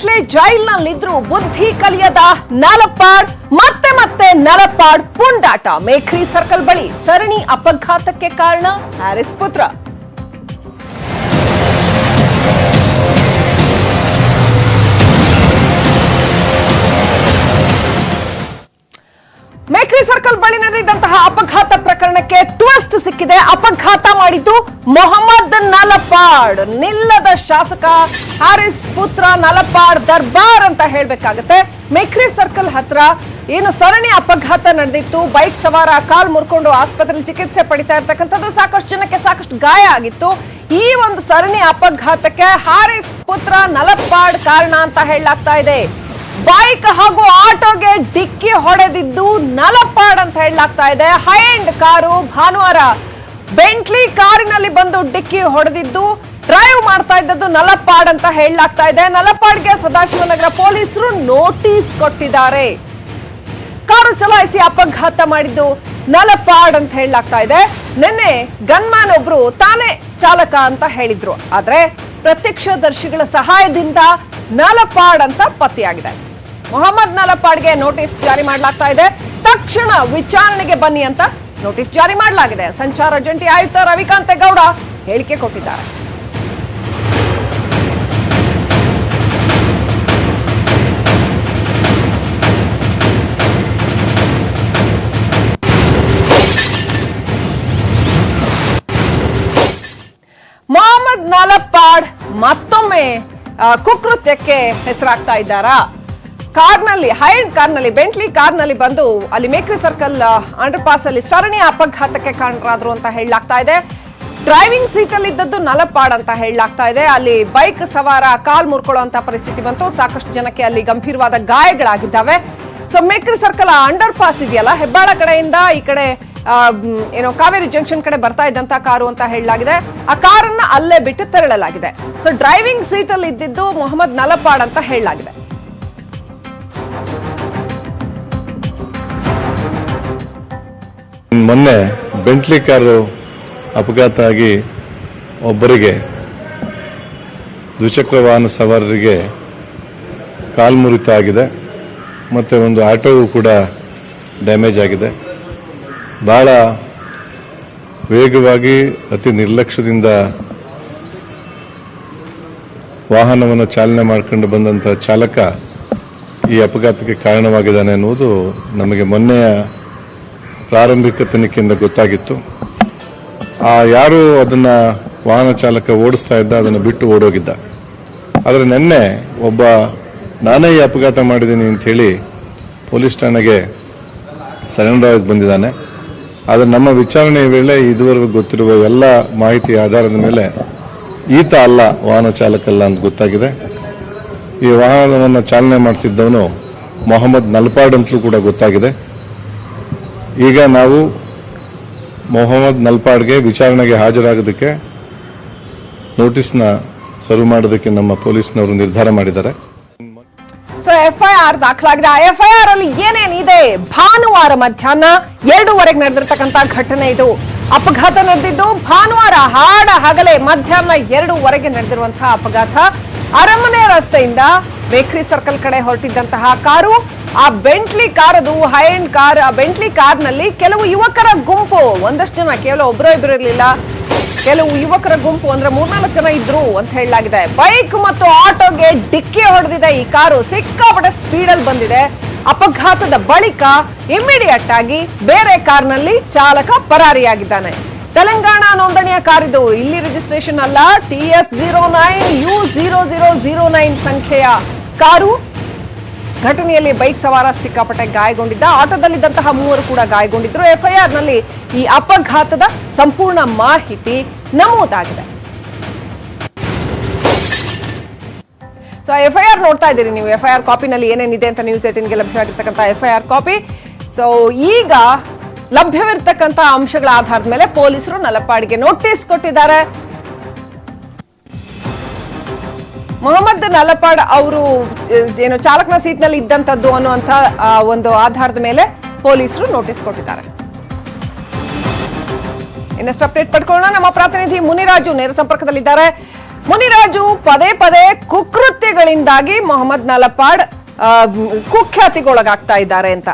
ವರ್ಷಗಟ್ಲೆ ಜೈಲ್ನಲ್ಲಿದ್ರು ಬುದ್ಧಿ ಕಲಿಯದ ನಲಪಾಡ್ ಮತ್ತೆ ಮತ್ತೆ ನಲಪಾಡ್ ಪುಂಡಾಟ ಮೇಖ್ರಿ ಸರ್ಕಲ್ ಬಳಿ ಸರಣಿ ಅಪಘಾತಕ್ಕೆ ಕಾರಣ ಹ್ಯಾರಿಸ್ ಪುತ್ರ ಮೇಕ್ರಿ ಸರ್ಕಲ್ ಬಳಿ ನಡೆದಂತಹ ಅಪಘಾತ ಪ್ರಕರಣಕ್ಕೆ ಟ್ವಿಸ್ಟ್ ಸಿಕ್ಕಿದೆ, ಅಪಘಾತ ಮಾಡಿದ್ದು ಮೊಹಮ್ಮದ್ ನಲಪಾಡ್. ನಿಲ್ಲದ ಶಾಸಕ ಹಾರಿಸ್ ಪುತ್ರ ನಲಪಾಡ್ ದರ್ಬಾರ್ ಅಂತ ಹೇಳ್ಬೇಕಾಗತ್ತೆ. ಮೇಕ್ರಿ ಸರ್ಕಲ್ ಹತ್ರ ಏನು ಸರಣಿ ಅಪಘಾತ ನಡೆದಿತ್ತು, ಬೈಕ್ ಸವಾರ, ಕಾಲ್ ಮುರ್ಕೊಂಡು ಆಸ್ಪತ್ರೆಯಲ್ಲಿ ಚಿಕಿತ್ಸೆ ಪಡಿತಾ ಇರ್ತಕ್ಕಂಥದ್ದು ಸಾಕಷ್ಟು ಜನಕ್ಕೆ ಸಾಕಷ್ಟು ಗಾಯ ಆಗಿತ್ತು. ಈ ಒಂದು ಸರಣಿ ಅಪಘಾತಕ್ಕೆ ಹಾರಿಸ್ ಪುತ್ರ ನಲಪಾಡ್ ಕಾರಣ ಅಂತ ಹೇಳಲಾಗ್ತಾ ಇದೆ. ಬೈಕ್ ಹಾಗೂ ಆಟೋಗೆ ಡಿಕ್ಕಿ ಹೊಡೆದಿದ್ದು ನಲಪಾಡ್ ಅಂತ ಹೇಳಲಾಗ್ತಾ ಇದೆ. ಹೈ ಎಂಡ್ ಕಾರು ಭಾನುವಾರ ಬೆಂಟ್ಲಿ ಕಾರಿನಲ್ಲಿ ಬಂದು ಡಿಕ್ಕಿ ಹೊಡೆದಿದ್ದು ಡ್ರೈವ್ ಮಾಡ್ತಾ ಇದ್ದದ್ದು ನಲಪಾಡ್ ಅಂತ ಹೇಳಲಾಗ್ತಾ ಇದೆ. ನಲಪಾಡ್ಗೆ ಸದಾಶಿವನಗರ ಪೊಲೀಸರು ನೋಟಿಸ್ ಕೊಟ್ಟಿದ್ದಾರೆ. ಕಾರು ಚಲಾಯಿಸಿ ಅಪಘಾತ ಮಾಡಿದ್ದು ನಲಪಾಡ್ ಅಂತ ಹೇಳಲಾಗ್ತಾ ಇದೆ. ನಿನ್ನೆ ಗನ್ಮ್ಯಾನ್ ಒಬ್ರು ತಾನೇ ಚಾಲಕ ಅಂತ ಹೇಳಿದ್ರು. ಆದ್ರೆ ಪ್ರತ್ಯಕ್ಷದರ್ಶಿಗಳ ಸಹಾಯದಿಂದ ನಲಪಾಡ್ ಅಂತ ಪತ್ತೆಯಾಗಿದೆ. ಮೊಹಮ್ಮದ್ ನಲಪಾಡ್ಗೆ ನೋಟಿಸ್ ಜಾರಿ ಮಾಡಲಾಗ್ತಾ ಇದೆ. ತಕ್ಷಣ ವಿಚಾರಣೆಗೆ ಬನ್ನಿ ಅಂತ ನೋಟಿಸ್ ಜಾರಿ ಮಾಡಲಾಗಿದೆ. ಸಂಚಾರ ಜಂಟಿ ಆಯುಕ್ತ ರವಿಕಾಂತೇಗೌಡ ಹೇಳಿಕೆ ಕೊಟ್ಟಿದ್ದಾರೆ. ಮೊಹಮ್ಮದ್ ನಲಪಾಡ್ ಮತ್ತೊಮ್ಮೆ ಕುಕೃತ್ಯಕ್ಕೆ ಹೆಸರಾಗ್ತಾ ಇದ್ದಾರಾ? ಕಾರ್ನಲ್ಲಿ ಹೈ ಎಂಡ್ ಕಾರ್ನಲ್ಲಿ ಬೆಂಟ್ಲಿ ಕಾರ್ನಲ್ಲಿ ಬಂದು ಅಲ್ಲಿ ಮೇಕ್ರಿ ಸರ್ಕಲ್ ಅಂಡರ್ ಪಾಸ್ ಅಲ್ಲಿ ಸರಣಿ ಅಪಘಾತಕ್ಕೆ ಕಾರಣರಾದ್ರು ಅಂತ ಹೇಳಲಾಗ್ತಾ ಇದೆ. ಡ್ರೈವಿಂಗ್ ಸೀಟ್ ಅಲ್ಲಿ ಇದ್ದದ್ದು ನಲಪಾಡ್ ಅಂತ ಹೇಳಲಾಗ್ತಾ ಇದೆ. ಅಲ್ಲಿ ಬೈಕ್ ಸವಾರ, ಕಾಲ್ ಮುರ್ಕೊಳ್ಳುವಂತ ಪರಿಸ್ಥಿತಿ ಬಂತು. ಸಾಕಷ್ಟು ಜನಕ್ಕೆ ಅಲ್ಲಿ ಗಂಭೀರವಾದ ಗಾಯಗಳಾಗಿದ್ದಾವೆ. So Mekhri circle underpass ಇದೆಯಲ್ಲ? ಹೆಬ್ಬಾಳ ಕಡೆಯಿಂದ ಈ ಕಡೆ ಏನೋ ಕಾವೇರಿ ಜಂಕ್ಷನ್ ಕಡೆ ಬರ್ತಾ ಇದ್ದಂತ ಕಾರು ಅಂತ ಹೇಳಲಾಗಿದೆ. ಆ ಕಾರನ್ನ ಅಲ್ಲೇ ಬಿಟ್ಟು ತೆರಳಲಾಗಿದೆ. ಸೊ ಡ್ರೈವಿಂಗ್ ಸೀಟ್ ಅಲ್ಲಿ ಇದ್ದಿದ್ದು ಮೊಹಮ್ಮದ್ ನಲಪಾಡ್ ಅಂತ ಹೇಳಲಾಗಿದೆ. ಮೊನ್ನೆ ಬೆಂಟ್ಲಿ ಕಾರು ಅಪಘಾತ ಆಗಿ ಒಬ್ಬರಿಗೆ ದ್ವಿಚಕ್ರ ವಾಹನ ಸವಾರರಿಗೆ ಕಾಲ್ಮುರಿತ ಆಗಿದೆ. ಮತ್ತು ಒಂದು ಆಟೋವು ಕೂಡ ಡ್ಯಾಮೇಜ್ ಆಗಿದೆ. ಭಾಳ ವೇಗವಾಗಿ, ಅತಿ ನಿರ್ಲಕ್ಷ್ಯದಿಂದ ವಾಹನವನ್ನು ಚಾಲನೆ ಮಾಡಿಕೊಂಡು ಬಂದಂಥ ಚಾಲಕ ಈ ಅಪಘಾತಕ್ಕೆ ಕಾರಣವಾಗಿದ್ದಾನೆ ಅನ್ನುವುದು ನಮಗೆ ಮೊನ್ನೆಯ ಪ್ರಾರಂಭಿಕ ತನಿಖೆಯಿಂದ ಗೊತ್ತಾಗಿತ್ತು. ಆ ಯಾರು ಅದನ್ನ ವಾಹನ ಚಾಲಕ ಓಡಿಸ್ತಾ ಇದ್ದ, ಅದನ್ನು ಬಿಟ್ಟು ಓಡೋಗಿದ್ದ. ಆದರೆ ನಿನ್ನೆ ಒಬ್ಬ, ನಾನೇ ಈ ಅಪಘಾತ ಮಾಡಿದ್ದೀನಿ ಅಂತ ಹೇಳಿ ಪೊಲೀಸ್ ಠಾಣೆಗೆ ಸರೆಂಡರ್ ಆಗಿ ಬಂದಿದ್ದಾನೆ. ಆದರೆ ನಮ್ಮ ವಿಚಾರಣೆಯ ವೇಳೆ ಇದುವರೆಗೂ ಗೊತ್ತಿರುವ ಎಲ್ಲ ಮಾಹಿತಿ ಆಧಾರದ ಮೇಲೆ ಈತ ಅಲ್ಲ ವಾಹನ ಚಾಲಕ ಅಲ್ಲ ಅಂತ ಗೊತ್ತಾಗಿದೆ. ಈ ವಾಹನವನ್ನು ಚಾಲನೆ ಮಾಡ್ತಿದ್ದವನು ಮೊಹಮ್ಮದ್ ನಲ್ಪಾಡ್ ಅಂತಲೂ ಕೂಡ ಗೊತ್ತಾಗಿದೆ. ಈಗ ನಾವು ಮೊಹಮ್ಮದ್ ನಲ್ಪಾಡ್ಗೆ ವಿಚಾರಣೆಗೆ ಹಾಜರಾಗೋದಕ್ಕೆ ನೋಟಿಸ್ನ ಸರ್ವ್ ಮಾಡೋದಕ್ಕೆ ನಮ್ಮ ಪೊಲೀಸ್ನವರು ನಿರ್ಧಾರ ಮಾಡಿದ್ದಾರೆ. ಸೊ ಎಫ್ಐಆರ್ ದಾಖಲಾಗಿದೆ. ಎಫ್ಐಆರ್ ಅಲ್ಲಿ ಏನೇನಿದೆ? ಭಾನುವಾರ ಮಧ್ಯಾಹ್ನ ಎರಡೂವರೆಗೆ ನಡೆದಿರ್ತಕ್ಕಂತ ಘಟನೆ ಇದು. ಅಪಘಾತ ನಡೆದಿದ್ದು, ಭಾನುವಾರ ಹಾಡ ಹಗಲೇ ಮಧ್ಯಾಹ್ನ ಎರಡೂವರೆಗೆ ನಡೆದಿರುವಂತಹ ಅಪಘಾತ. ಅರಮನೆ ರಸ್ತೆಯಿಂದ ಬೇಕರಿ ಸರ್ಕಲ್ ಕಡೆ ಹೊರಟಿದ್ದಂತಹ ಕಾರು ಆ ಬೆಂಟ್ಲಿ ಕಾರ್ ಅದು ಹೈ ಎಂಡ್ ಕಾರ್ ಆ ಬೆಂಟ್ಲಿ ಕಾರ್ನಲ್ಲಿ ಕೆಲವು ಯುವಕರ ಗುಂಪು, ಒಂದಷ್ಟು ಜನ, ಕೇವಲ ಒಬ್ಬರೋ ಇಬ್ಬರು ಇರಲಿಲ್ಲ. ಕೆಲವು ಯುವಕರ ಗುಂಪು ಅಂದ್ರೆ ಮೂರ್ನಾಲ್ಕು ಜನ ಇದ್ರು ಅಂತ ಹೇಳಲಾಗಿದೆ. ಬೈಕ್ ಮತ್ತು ಆಟೋಗೆ ಡಿಕ್ಕಿ ಹೊಡೆದಿದೆ ಈ ಕಾರು. ಸಿಕ್ಕಾಪಟ್ಟೆ ಸ್ಪೀಡ್ ಅಲ್ಲಿ ಬಂದಿದೆ. ಅಪಘಾತದ ಬಳಿಕ ಇಮಿಡಿಯೇಟ್ ಆಗಿ ಬೇರೆ ಕಾರ್ನಲ್ಲಿ ಚಾಲಕ ಪರಾರಿಯಾಗಿದ್ದಾನೆ. ತೆಲಂಗಾಣ ನೋಂದಣಿಯ ಕಾರಿದು, ಇಲ್ಲಿ ರಿಜಿಸ್ಟ್ರೇಷನ್ ಅಲ್ಲ. T S zero nine U zero zero zero nine ಸಂಖ್ಯೆಯ ಕಾರು. ಘಟನೆಯಲ್ಲಿ ಬೈಕ್ ಸವಾರ ಸಿಕ್ಕಾಪಟ್ಟೆ ಗಾಯಗೊಂಡಿದ್ದ. ಆಟೋದಲ್ಲಿದ್ದಂತಹ ಮೂವರು ಕೂಡ ಗಾಯಗೊಂಡಿದ್ದರು. ಎಫ್ಐಆರ್ನಲ್ಲಿ ಈ ಅಪಘಾತದ ಸಂಪೂರ್ಣ ಮಾಹಿತಿ ನಮೂದಾಗಿದೆ. ಸೊ ಎಫ್ಐಆರ್ ನೋಡ್ತಾ ಇದ್ದೀರಿ ನೀವು. ಎಫ್ಐಆರ್ ಕಾಪಿನಲ್ಲಿ ಏನೇನಿದೆ ಅಂತ ನ್ಯೂಸ್ ಏಟಿನ್ಗೆ ಲಭ್ಯವಾಗಿರ್ತಕ್ಕಂಥ ಎಫ್ಐಆರ್ ಕಾಪಿ. ಸೊ ಈಗ ಲಭ್ಯವಿರ್ತಕ್ಕಂಥ ಅಂಶಗಳ ಆಧಾರದ ಮೇಲೆ ಪೊಲೀಸರು ನಲಪಾಡಿಗೆ ನೋಟಿಸ್ ಕೊಟ್ಟಿದ್ದಾರೆ. ಮೊಹಮ್ಮದ್ ನಲಪಾಡ್ ಅವರು ಏನು ಚಾಲಕನ ಸೀಟ್ನಲ್ಲಿ ಇದ್ದಂಥದ್ದು ಅನ್ನುವಂಥ ಒಂದು ಆಧಾರದ ಮೇಲೆ ಪೊಲೀಸರು ನೋಟಿಸ್ ಕೊಟ್ಟಿದ್ದಾರೆ. ಇನ್ನಷ್ಟು ಅಪ್ಡೇಟ್ ಪಡ್ಕೊಳ್ಳೋಣ. ನಮ್ಮ ಪ್ರತಿನಿಧಿ ಮುನಿರಾಜು ನೇರ ಸಂಪರ್ಕದಲ್ಲಿದ್ದಾರೆ. ಮುನಿರಾಜು, ಪದೇ ಪದೇ ಕುಕೃತ್ಯಗಳಿಂದಾಗಿ ಮೊಹಮ್ಮದ್ ನಲಪಾಡ್ ಕುಖ್ಯಾತಿಗೊಳಗಾಗ್ತಾ ಇದ್ದಾರೆ ಅಂತ.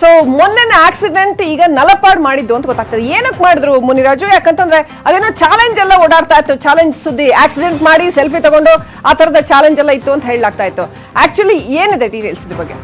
ಸೊ ಮೊನ್ನೆ ಆಕ್ಸಿಡೆಂಟ್ ಈಗ ನಲಪಾಡ್ ಮಾಡಿದ್ದು ಅಂತ ಗೊತ್ತಾಗ್ತದೆ. ಏನಕ್ಕೆ ಮಾಡಿದ್ರು ಮುನಿರಾಜು? ಯಾಕಂತಂದ್ರೆ ಅದೇನೋ ಚಾಲೆಂಜ್ ಎಲ್ಲ ಓಡಾಡ್ತಾ ಇತ್ತು. ಚಾಲೆಂಜ್ ಸುದ್ದಿ ಆಕ್ಸಿಡೆಂಟ್ ಮಾಡಿ ಸೆಲ್ಫಿ ತಗೊಂಡು ಆ ತರದ ಚಾಲೆಂಜ್ ಎಲ್ಲ ಇತ್ತು ಅಂತ ಹೇಳಲಾಗ್ತಾ ಇತ್ತು. ಆಕ್ಚುಲಿ ಏನಿದೆ ಡೀಟೇಲ್ಸ್ ಇದ್ರ ಬಗ್ಗೆ?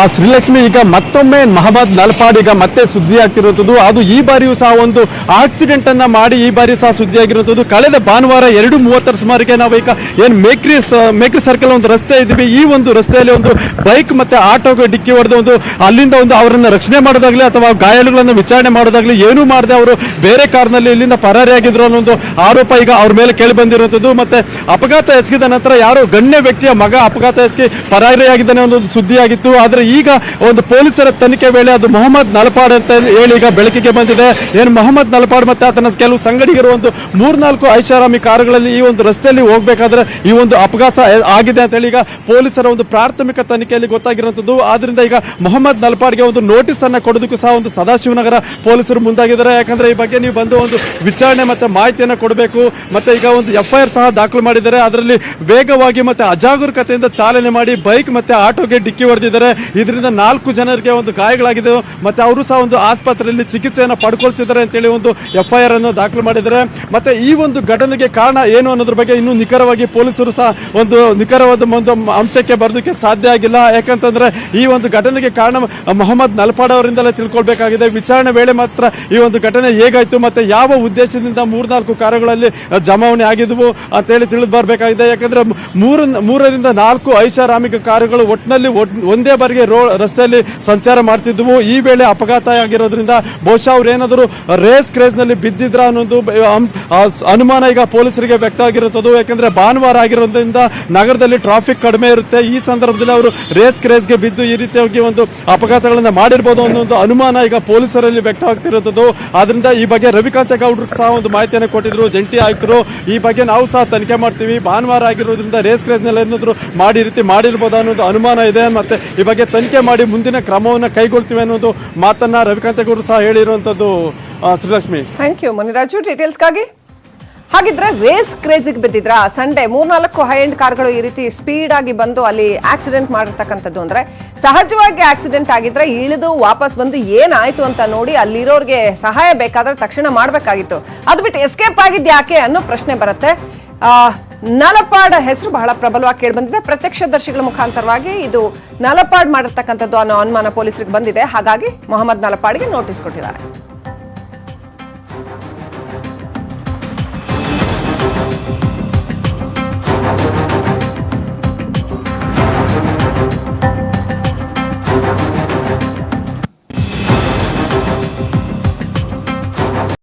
ಆ ಶ್ರೀಲಕ್ಷ್ಮಿ ಈಗ ಮತ್ತೊಮ್ಮೆ ಮಹಮ್ಮದ್ ನಲ್ಪಾಡ್ ಈಗ ಮತ್ತೆ ಸುದ್ದಿ ಆಗ್ತಿರುವಂಥದ್ದು ಅದು ಈ ಬಾರಿಯೂ ಸಹ ಒಂದು ಆಕ್ಸಿಡೆಂಟ್ ಅನ್ನ ಮಾಡಿ ಈ ಬಾರಿ ಸಹ ಸುದ್ದಿ ಆಗಿರುವಂಥದ್ದು ಕಳೆದ ಭಾನುವಾರ ಎರಡು ಮೂವತ್ತರ ಸುಮಾರಿಗೆ ನಾವು ಈಗ ಏನು ಮೇಕ್ರಿ ಮೇಕ್ರಿ ಸರ್ಕಲ್ ಒಂದು ರಸ್ತೆ ಇದ್ದೀವಿ. ಈ ಒಂದು ರಸ್ತೆಯಲ್ಲಿ ಒಂದು ಬೈಕ್ ಮತ್ತೆ ಆಟೋಗೆ ಡಿಕ್ಕಿ ಹೊಡೆದು ಒಂದು ಅಲ್ಲಿಂದ ಒಂದು ಅವರನ್ನು ರಕ್ಷಣೆ ಮಾಡೋದಾಗ್ಲಿ ಅಥವಾ ಗಾಯಾಳುಗಳನ್ನು ವಿಚಾರಣೆ ಮಾಡೋದಾಗ್ಲಿ ಏನೂ ಮಾಡದೆ ಅವರು ಬೇರೆ ಕಾರ್ನಲ್ಲಿ ಇಲ್ಲಿಂದ ಪರಾರಿಯಾಗಿದ್ರು ಅನ್ನೋ ಒಂದು ಆರೋಪ ಈಗ ಅವ್ರ ಮೇಲೆ ಕೇಳಿ ಬಂದಿರುವಂಥದ್ದು. ಮತ್ತೆ ಅಪಘಾತ ಎಸಗಿದ ನಂತರ ಯಾರೋ ಗಣ್ಯ ವ್ಯಕ್ತಿಯ ಮಗ ಅಪಘಾತ ಎಸಗಿ ಪರಾರಿಯಾಗಿದ್ದಾನೆ ಅನ್ನೋ ಒಂದು ಸುದ್ದಿಯಾಗಿತ್ತು. ಆದ್ರೆ ಈಗ ಒಂದು ಪೊಲೀಸರ ತನಿಖೆ ವೇಳೆ ಅದು ಮೊಹಮ್ಮದ್ ನಲಪಾಡ್ ಅಂತ ಹೇಳಿ ಈಗ ಬೆಳಕಿಗೆ ಬಂದಿದೆ. ಏನು ಮೊಹಮ್ಮದ್ ನಲಪಾಡ್ ಮತ್ತೆ ಆತನ ಕೆಲವು ಸಂಗಡಿಗರು ಒಂದು ಮೂರ್ನಾಲ್ಕು ಐಷಾರಾಮಿ ಕಾರುಗಳಲ್ಲಿ ಈ ಒಂದು ರಸ್ತೆಯಲ್ಲಿ ಹೋಗ್ಬೇಕಾದ್ರೆ ಈ ಒಂದು ಅಪಘಾತ ಆಗಿದೆ ಅಂತ ಹೇಳಿ ಈಗ ಪೊಲೀಸರ ಒಂದು ಪ್ರಾಥಮಿಕ ತನಿಖೆಯಲ್ಲಿ ಗೊತ್ತಾಗಿರುವಂಥದ್ದು. ಆದ್ರಿಂದ ಈಗ ಮೊಹಮ್ಮದ್ ನಲ್ಪಾಡ್ಗೆ ಒಂದು ನೋಟಿಸ್ ಅನ್ನ ಕೊಡೋದಕ್ಕೂ ಸಹ ಒಂದು ಸದಾಶಿವನಗರ ಪೊಲೀಸರು ಮುಂದಾಗಿದ್ದಾರೆ. ಯಾಕಂದ್ರೆ ಈ ಬಗ್ಗೆ ನೀವು ಬಂದು ಒಂದು ವಿಚಾರಣೆ ಮತ್ತೆ ಮಾಹಿತಿಯನ್ನ ಕೊಡಬೇಕು. ಮತ್ತೆ ಈಗ ಒಂದು ಎಫ್ ಐ ಆರ್ ಸಹ ದಾಖಲು ಮಾಡಿದ್ದಾರೆ. ಅದರಲ್ಲಿ ವೇಗವಾಗಿ ಮತ್ತೆ ಅಜಾಗರೂಕತೆಯಿಂದ ಚಾಲನೆ ಮಾಡಿ ಬೈಕ್ ಮತ್ತೆ ಆಟೋಗೆ ಡಿಕ್ಕಿ ಹೊಡೆದಿದ್ದಾರೆ. ಇದರಿಂದ ನಾಲ್ಕು ಜನರಿಗೆ ಒಂದು ಗಾಯಗಳಾಗಿದೆ. ಮತ್ತೆ ಅವರು ಸಹ ಒಂದು ಆಸ್ಪತ್ರೆಯಲ್ಲಿ ಚಿಕಿತ್ಸೆಯನ್ನು ಪಡ್ಕೊಳ್ತಿದ್ದಾರೆ ಅಂತೇಳಿ ಒಂದು ಎಫ್ ಐ ಆರ್ ಅನ್ನು ದಾಖಲು ಮಾಡಿದ್ದಾರೆ. ಮತ್ತೆ ಈ ಒಂದು ಘಟನೆಗೆ ಕಾರಣ ಏನು ಅನ್ನೋದ್ರ ಬಗ್ಗೆ ಇನ್ನೂ ನಿಖರವಾಗಿ ಪೊಲೀಸರು ಸಹ ಒಂದು ನಿಖರವಾದ ಒಂದು ಅಂಶಕ್ಕೆ ಬರೋದಕ್ಕೆ ಸಾಧ್ಯ ಆಗಿಲ್ಲ. ಯಾಕಂತಂದ್ರೆ ಈ ಒಂದು ಘಟನೆಗೆ ಕಾರಣ ಮೊಹಮ್ಮದ್ ನಲ್ಪಾಡ ಅವರಿಂದಲೇ ತಿಳ್ಕೊಳ್ಬೇಕಾಗಿದೆ. ವಿಚಾರಣೆ ವೇಳೆ ಮಾತ್ರ ಈ ಒಂದು ಘಟನೆ ಹೇಗಾಯ್ತು, ಮತ್ತೆ ಯಾವ ಉದ್ದೇಶದಿಂದ ಮೂರ್ನಾಲ್ಕು ಕಾರುಗಳಲ್ಲಿ ಜಮಾವಣೆ ಆಗಿದ್ವು ಅಂತೇಳಿ ತಿಳಿದು ಬರಬೇಕಾಗಿದೆ. ಯಾಕಂದ್ರೆ ಮೂರ ಮೂರರಿಂದ ನಾಲ್ಕು ಐಷಾರಾಮಿಕ ಕಾರುಗಳು ಒಟ್ಟಿನಲ್ಲಿ ಒಂದೇ ಬಾರಿಗೆ ರೋ ರಸ್ತೆಯಲ್ಲಿ ಸಂಚಾರ ಮಾಡ್ತಿದ್ವು. ಈ ವೇಳೆ ಅಪಘಾತ ಆಗಿರೋದ್ರಿಂದ ಬಹುಶಃ ಅವ್ರು ಏನಾದರೂ ರೇಸ್ ಕ್ರೇಜ್ನಲ್ಲಿ ಬಿದ್ದಿದ್ರ ಅನ್ನೋದು ಅನುಮಾನ ಈಗ ಪೊಲೀಸರಿಗೆ ವ್ಯಕ್ತ ಆಗಿರುತ್ತದೆ. ಯಾಕಂದ್ರೆ ಭಾನುವಾರ ಆಗಿರೋದ್ರಿಂದ ನಗರದಲ್ಲಿ ಟ್ರಾಫಿಕ್ ಕಡಿಮೆ ಇರುತ್ತೆ. ಈ ಸಂದರ್ಭದಲ್ಲಿ ಅವರು ರೇಸ್ ಕ್ರೇಜ್ಗೆ ಬಿದ್ದು ಈ ರೀತಿಯಾಗಿ ಒಂದು ಅಪಘಾತಗಳನ್ನ ಮಾಡಿರ್ಬೋದು ಅನ್ನೋ ಒಂದು ಅನುಮಾನ ಈಗ ಪೊಲೀಸರಲ್ಲಿ ವ್ಯಕ್ತವಾಗ್ತಿರುತ್ತದೆ ಆದ್ರಿಂದ ಈ ಬಗ್ಗೆ ರವಿಕಾಂತ ಗೌಡ್ರು ಸಹ ಒಂದು ಮಾಹಿತಿಯನ್ನು ಕೊಟ್ಟಿದ್ರು. ಜಂಟಿ ಆಯುಕ್ತರು ಈ ಬಗ್ಗೆ ನಾವು ಸಹ ತನಿಖೆ ಮಾಡ್ತೀವಿ. ಭಾನುವಾರ ಆಗಿರೋದ್ರಿಂದ ರೇಸ್ ಕ್ರೇಜ್ನಲ್ಲಿ ಏನಾದ್ರು ಮಾಡಿ ರೀತಿ ಮಾಡಿರ್ಬೋದು ಅನ್ನೋದು ಅನುಮಾನ ಇದೆ. ಮತ್ತೆ ಈ ಬಗ್ಗೆ ತನಿಖೆ ಮಾಡಿ ಮುಂದಿನ ಕ್ರಮವನ್ನು ಕೈಗೊಳ್ತೀವಿ ಅನ್ನೋದು ಮಾತನ್ನ ರವಿಕಾಂತ ಗೌಡ್ರು ಸಹ ಹೇಳಿರುವಂತದ್ದು ಶ್ರೀಲಕ್ಷ್ಮಿ. Thank you Muniraju. ಡೀಟೇಲ್ಸ್ಗಾಗಿ ಹಾಗಿದ್ರೆ ರೇಸ್ ಕ್ರೇಜಿಗೆ ಬಿದ್ದಿದ್ರ ಸಂಡೇ ಮೂರ್ನಾಲ್ಕು ಹೈ ಎಂಡ್ ಕಾರ್ಗಳು ಈ ರೀತಿ ಸ್ಪೀಡ್ ಆಗಿ ಬಂದು ಅಲ್ಲಿ ಆಕ್ಸಿಡೆಂಟ್ ಮಾಡಿರ್ತಕ್ಕಂಥದ್ದು ಅಂದ್ರೆ, ಸಹಜವಾಗಿ ಆಕ್ಸಿಡೆಂಟ್ ಆಗಿದ್ರೆ ಇಳಿದು ವಾಪಸ್ ಬಂದು ಏನಾಯ್ತು ಅಂತ ನೋಡಿ ಅಲ್ಲಿರೋರಿಗೆ ಸಹಾಯ ಬೇಕಾದ್ರೆ ತಕ್ಷಣ ಮಾಡಬೇಕಾಗಿತ್ತು. ಅದು ಬಿಟ್ಟು ಎಸ್ಕೇಪ್ ಆಗಿದ್ ಯಾಕೆ ಅನ್ನೋ ಪ್ರಶ್ನೆ ಬರುತ್ತೆ. ನಲಪಾಡ್ ಹೆಸರು ಬಹಳ ಪ್ರಬಲವಾಗಿ ಕೇಳಿ ಬಂದಿದೆ. ಪ್ರತ್ಯಕ್ಷದರ್ಶಿಗಳ ಮುಖಾಂತರವಾಗಿ ಇದು ನಲಪಾಡ್ ಮಾಡಿರ್ತಕ್ಕಂಥದ್ದು ಅನ್ನೋ ಅನುಮಾನ ಪೊಲೀಸರಿಗೆ ಬಂದಿದೆ. ಹಾಗಾಗಿ ಮೊಹಮ್ಮದ್ ನಲಪಾಡ್ಗೆ ನೋಟಿಸ್ ಕೊಟ್ಟಿದ್ದಾರೆ.